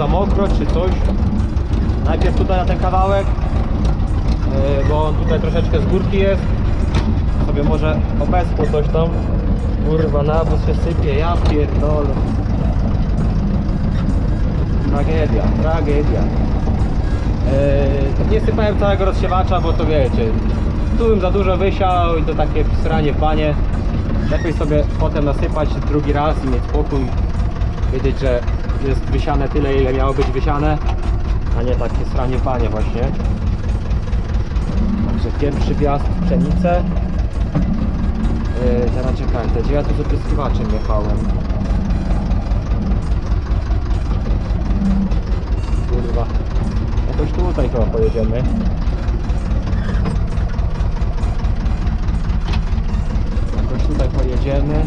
za mokro, czy coś. Najpierw tutaj na ten kawałek, yy, bo on tutaj troszeczkę z górki jest. Sobie może obecło coś tam. Kurwa, nawóz się sypie, ja pierdolę. Tragedia, tragedia. Yy, nie sypałem całego rozsiewacza, bo to wiecie, tu bym za dużo wysiał i to takie sranie w banie. Lepiej sobie potem nasypać drugi raz i mieć spokój. Wiedzieć, że jest wysiane tyle, ile miało być wysiane, a nie takie sranie w banie właśnie. Także pierwszy wjazd pszenicę. Yy, teraz czekajcie, gdzie ja tu z opryskiwaczem jechałem? Kurwa. Jakoś tutaj chyba pojedziemy. Jakoś tutaj pojedziemy.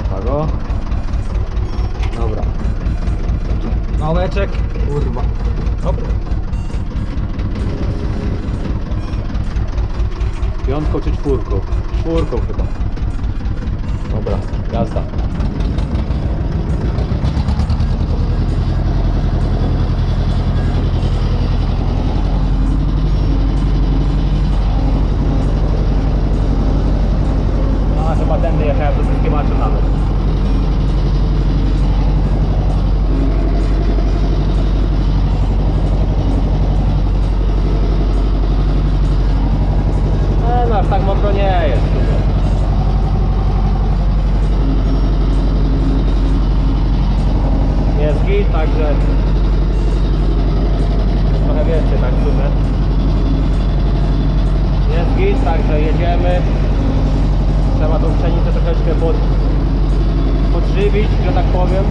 Opa go. Dobra. Małeczek. Kurwa. Dobra. Piątką czy czwórką? Czwórką chyba. Dobra, jazda. A chyba tędy jechałem do wszystkie maczy nawet. E, no tak mokro nie jest. Jest git, także trochę więcej tak w sumie. Jest git, także jedziemy. Trzeba tą pszenicę troszeczkę pod, podżywić, że tak powiem.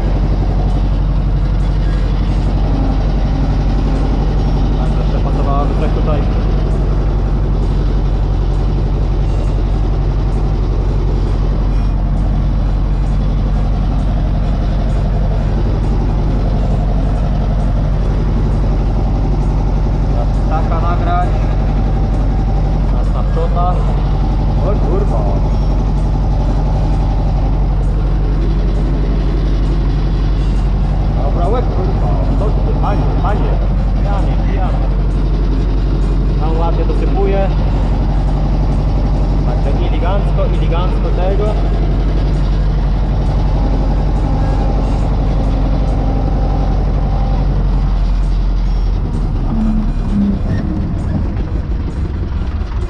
Także jeszcze pasowałaby coś tutaj. Teraz taka nagrać. Teraz ta przota. O kurwa. Dobra, łeb kurwa. Co ty, panie, panie. Pijany, pijany. Tam ładnie dosypuje. Także elegancko, elegancko tego.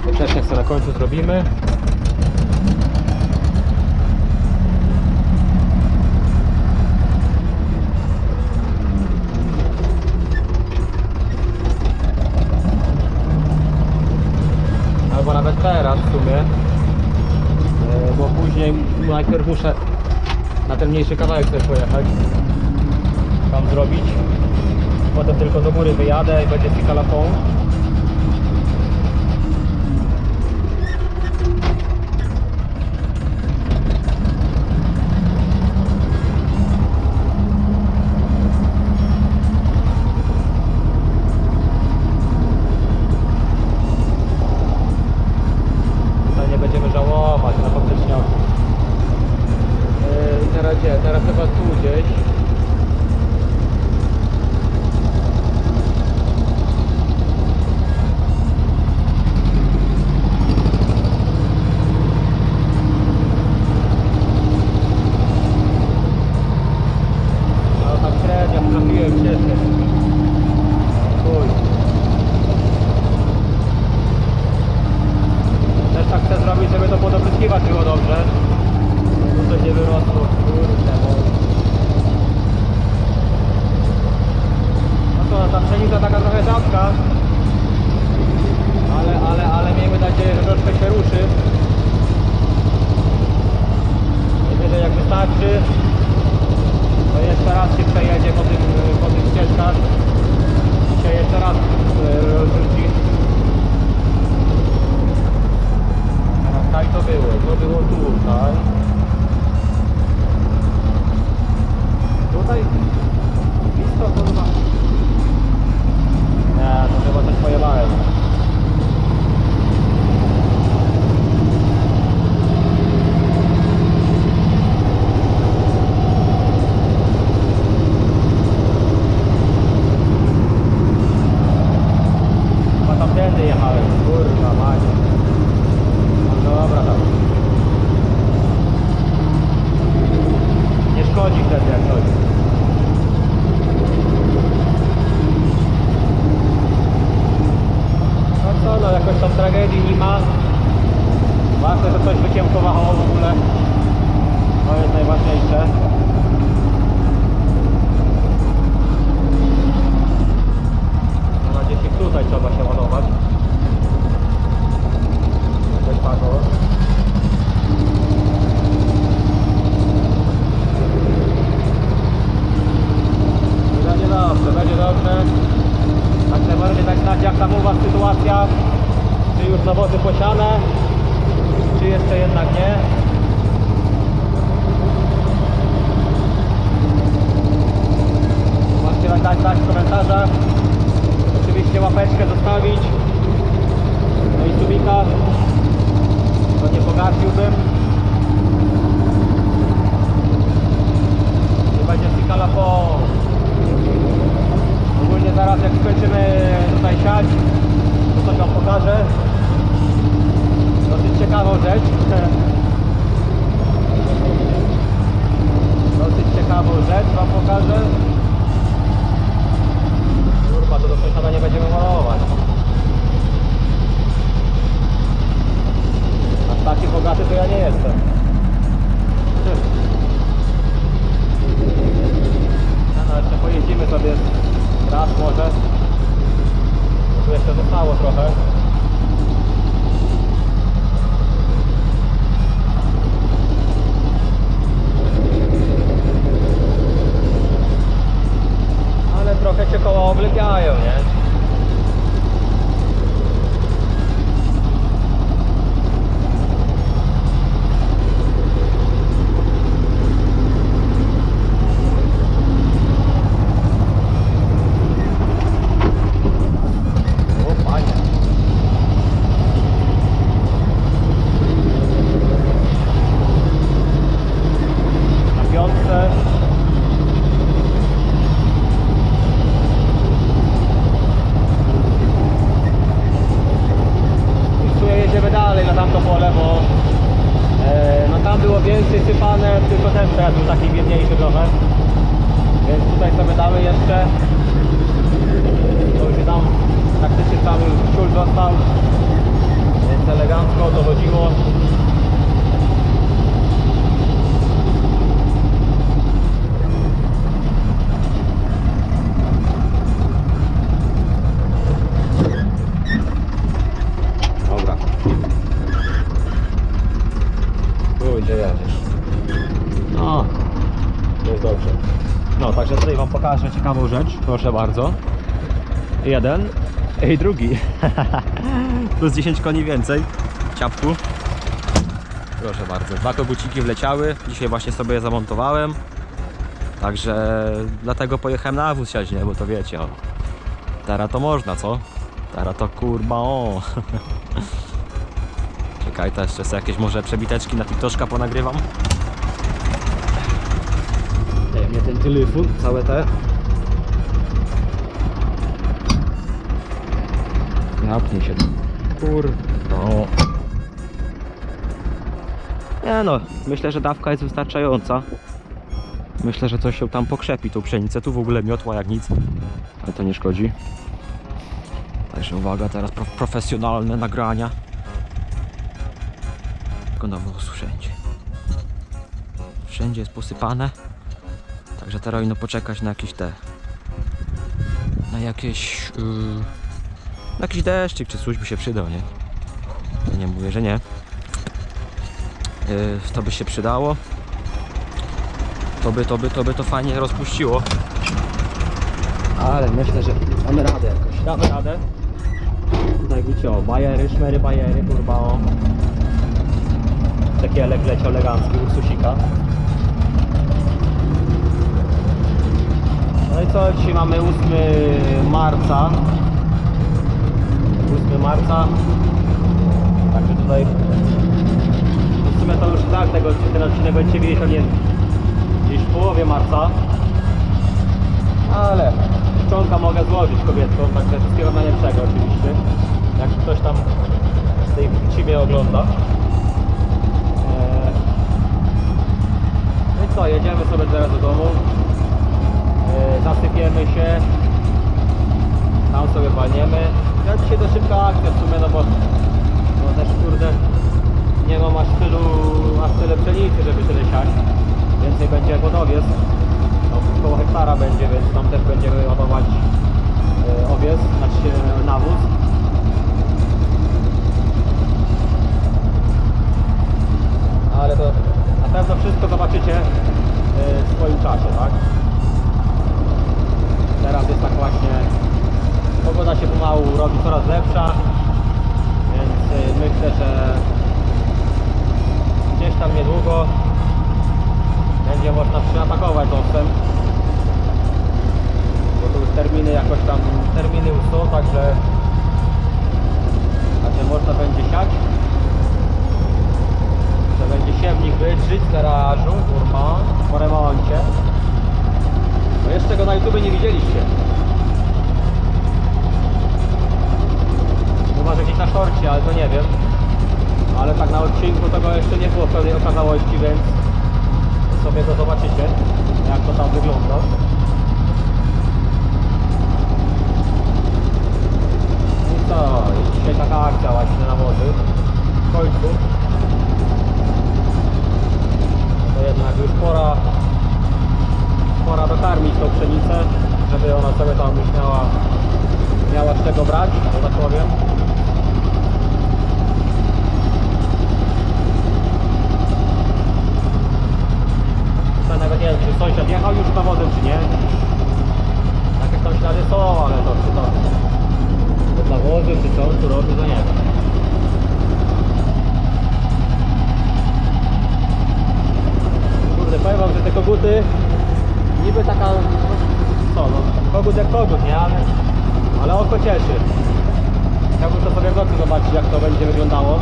Poprzecznik sobie na końcu zrobimy. Albo nawet teraz w sumie. E, Bo później najpierw muszę na mniejszy kawałek sobie pojechać. Tam zrobić. Potem tylko do góry wyjadę i będzie fikalafon. Tutaj chyba tu gdzieś. wystarczy. To jeszcze raz się przejedzie po tych, po tych ścieżkach. Się jeszcze raz e, rzuci. Teraz tak to było, to było tutaj. Tutaj blisko kurwa. Nie, to chyba coś pojebałem. Nie szkodzi pokażę ciekawą rzecz proszę bardzo Jeden i drugi. Plus 10 koni więcej. w Ciapku. Proszę bardzo. Dwa koguciki wleciały. Dzisiaj właśnie sobie je zamontowałem. Także dlatego pojechałem na wóz siać, nie? Bo to wiecie, o. Teraz to można, co? Teraz to kurba, o. Czekaj, to jeszcze sobie jakieś może przebiteczki na TikToka ponagrywam. Nie mnie ten telefon, całe te. Napnij się. Kur... No. Nie no, myślę, że dawka jest wystarczająca. Myślę, że coś się tam pokrzepi, tą pszenicę. Tu w ogóle miotła jak nic. Ale to nie szkodzi. Także uwaga, teraz pro profesjonalne nagrania. Tylko na włos wszędzie. Wszędzie jest posypane. Także teraz ino poczekać na jakieś te... Na jakieś... Yy... Na jakiś deszczyk czy coś by się przydał, nie? Ja nie mówię, że nie. Yy, to by się przydało. To by, to by, to by to fajnie rozpuściło. Ale myślę, że damy radę jakoś. Damy radę. Tutaj widzicie, o, bajery, szmery, bajery, kurwa, o. Taki elek leciał elegancki, Ursusika. No i co, dzisiaj mamy 8 marca. 8 marca. Także tutaj no w sumie to już tak, tego, ten odcinek będziecie widzieć gdzieś w połowie marca. Ale czcionka mogę złożyć kobietką, także wszystkiego najlepszego oczywiście. Jak ktoś tam z tej ciebie ogląda. Eee, No i co, jedziemy sobie teraz do domu. Eee, Zasypiemy się. Tam sobie walniemy. Ja dzisiaj to szybka akcja w sumie, no bo no też kurde nie mam aż tylu, aż tyle pszenicy, żeby tyle siać. Więcej będzie pod owiec. No, około hektara będzie, więc tam też będziemy ładować e, owiec, znaczy się nawóz. Ale to na pewno wszystko zobaczycie e, w swoim czasie, tak? Teraz jest tak właśnie, pogoda się pomału robi coraz lepsza, więc e, myślę, że gdzieś tam niedługo będzie można przyatakować owcem. Bo tu już terminy jakoś tam, terminy już są, także, także można będzie siać. To będzie siewnik być, żyć w garażu, kurwa, po remoncie. No jeszcze go na YouTube nie widzieliście. Chyba, że gdzieś na szorcie, ale to nie wiem. Ale tak na odcinku tego jeszcze nie było pełnej okazałości, więc sobie to zobaczycie, jak to tam wygląda. No i co, jest dzisiaj taka akcja właśnie na morzu. W końcu. To jednak już pora, pora dokarmić tą pszenicę, żeby ona sobie tam już miała, miała z czego brać, że tak powiem. Nawet nie wiem, czy sąsiad jechał już zawodem, czy nie. Jakieś tam ślady są, ale to czy to to wozy, czy co tu robi, to nie wiem. Kurde, powiem wam, że te koguty niby taka, no, co no, kogut jak kogut, nie? Ale, ale oko cieszy. Chciałbym to sobie w nocy zobaczyć, jak to będzie wyglądało.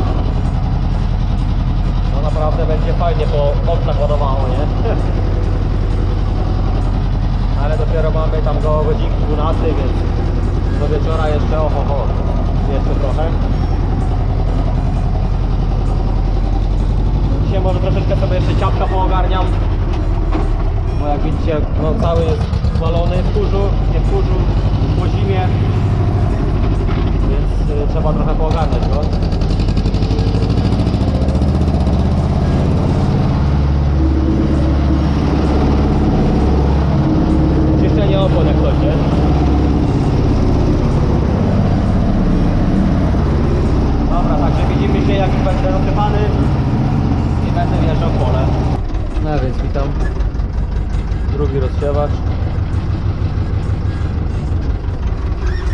No naprawdę będzie fajnie po oknach ładowało, nie? Ale dopiero mamy tam go o godzinki 12, więc do wieczora jeszcze oho, ho, jeszcze trochę. Dzisiaj może troszeczkę sobie jeszcze ciapka poogarniam. Bo jak widzicie, no cały jest zwalony w kurzu, nie w kurzu, po zimie. Więc y, trzeba trochę poogarniać go. Czyszczenie opon jak coś, nie? Dobra, także widzimy się jak już będę rozsypany i będę wjeżdżał w pole. No więc witam. Drugi rozsiewacz.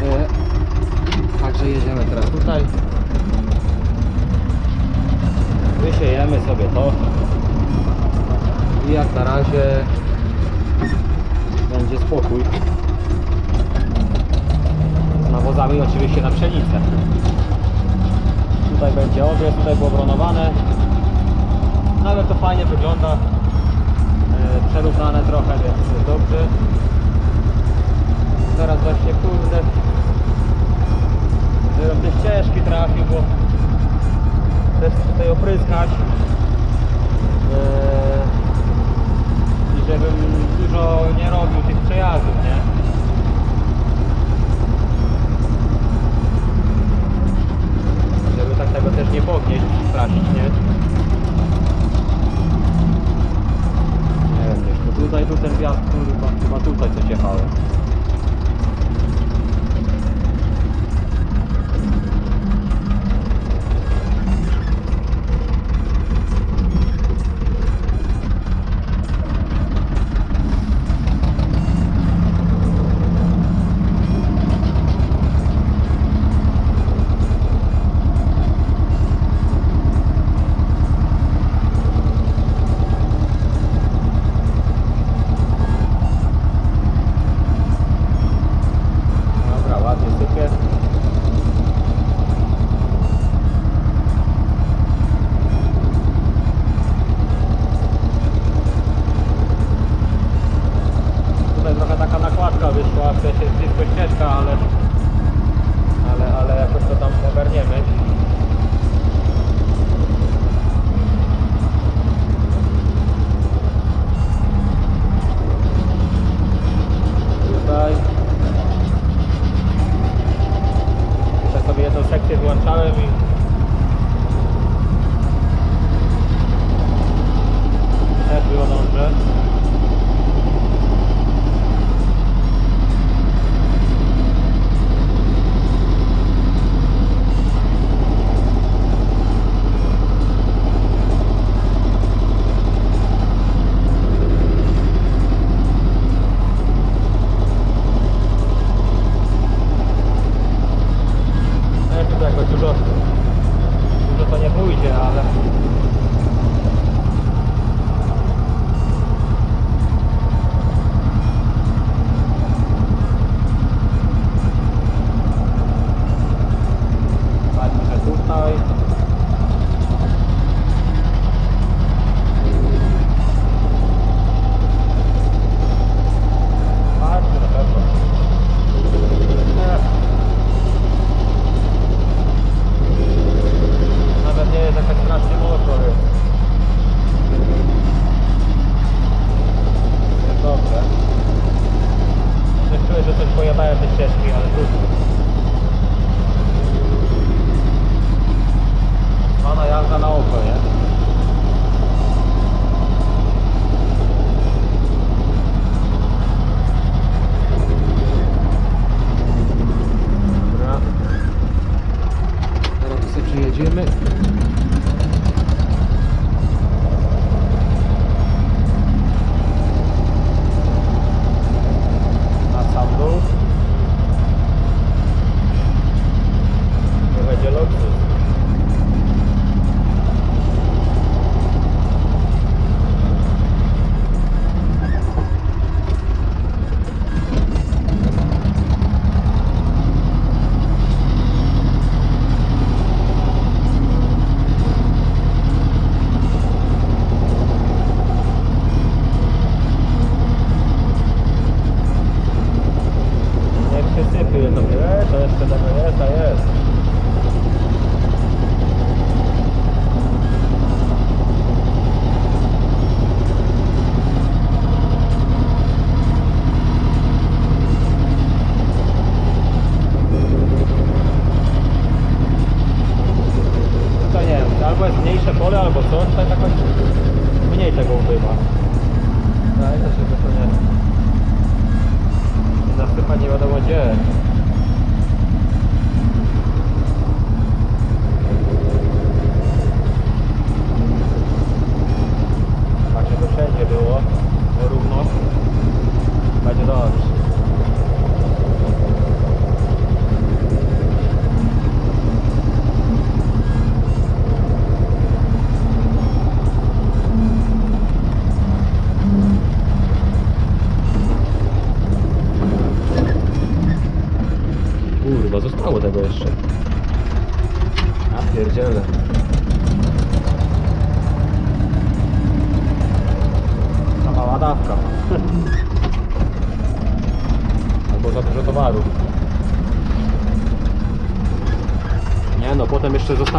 E, Także jedziemy teraz tutaj. Wysiejemy sobie to. I jak na razie będzie spokój. Z nawozami oczywiście na pszenicę. Tutaj będzie owiec, tutaj było bronowane. Nawet to fajnie wygląda. E, Przerównane trochę, więc dobrze. Teraz właśnie kurde. Żebym te ścieżki trafił, bo też tutaj opryskać. E, I żebym dużo nie robił tych przejazdów, nie? Tak tego też nie pognieść, stracić, nie? Nie wiem, tu tutaj, tu ten wjazd, kurwa, chyba tutaj coś jechałem. America. casa na Alcanha. É?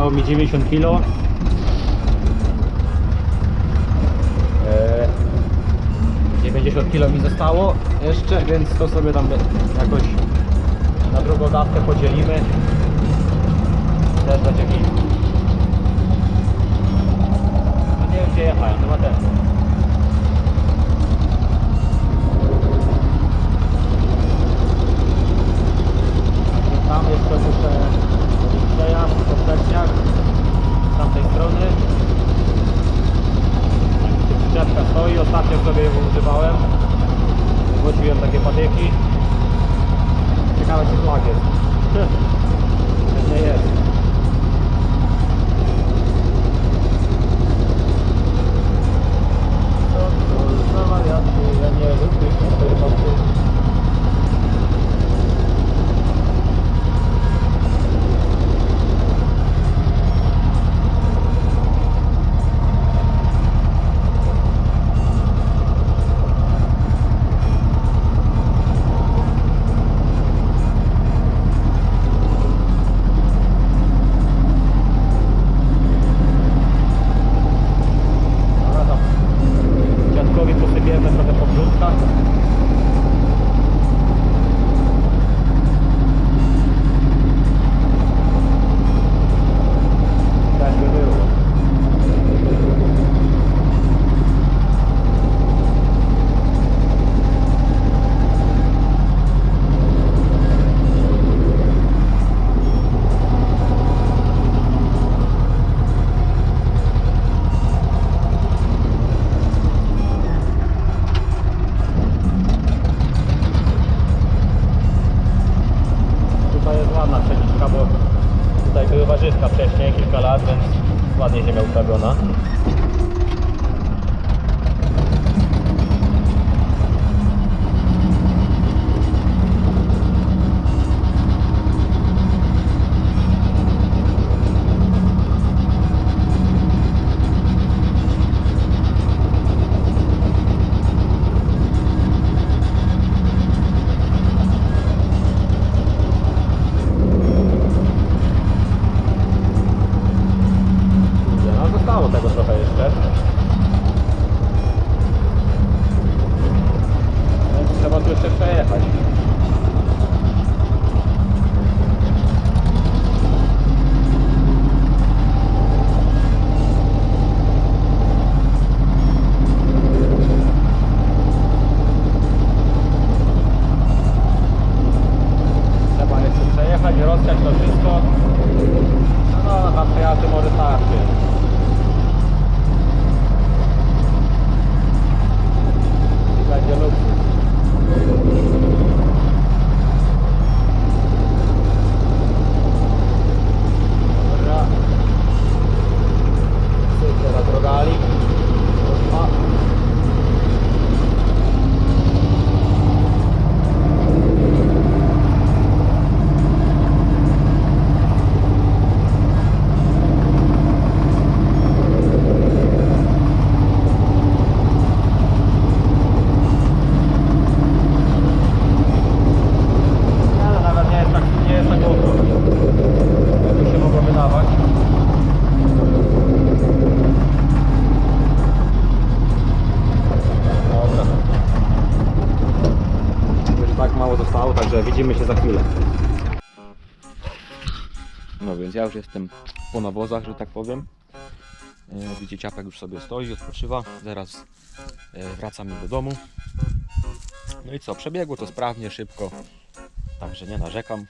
miało mi 90 kg. Eee, 90 kg mi zostało jeszcze, więc to sobie tam jakoś na drugą dawkę podzielimy. Też będzie git. No nie wiem gdzie jechałem, chyba ten. Tam jeszcze muszę strony. Stoi, ostatnio sobie ją używałem. Wróciłem takie patyki. Ciekawe czy flag jest. Pewnie jest. tabernacle. zostało, także widzimy się za chwilę. No więc ja już jestem po nawozach, że tak powiem. E, widzicie, ciapek już sobie stoi, odpoczywa. Zaraz e, wracamy do domu. No i co, przebiegło to sprawnie, szybko. Także nie narzekam.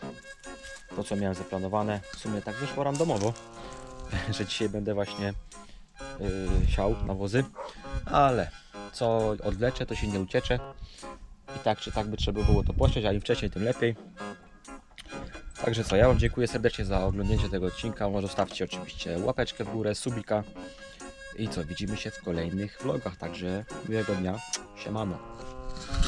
To, co miałem zaplanowane, w sumie tak wyszło randomowo, że dzisiaj będę właśnie e, siał nawozy. Ale co odleczę, to się nie ucieczę. I tak czy tak by trzeba było to posiać, a im wcześniej, tym lepiej. Także co, ja Wam dziękuję serdecznie za oglądnięcie tego odcinka. Może zostawcie oczywiście łapeczkę w górę, subika. I co, widzimy się w kolejnych vlogach. Także miłego dnia. Siemano.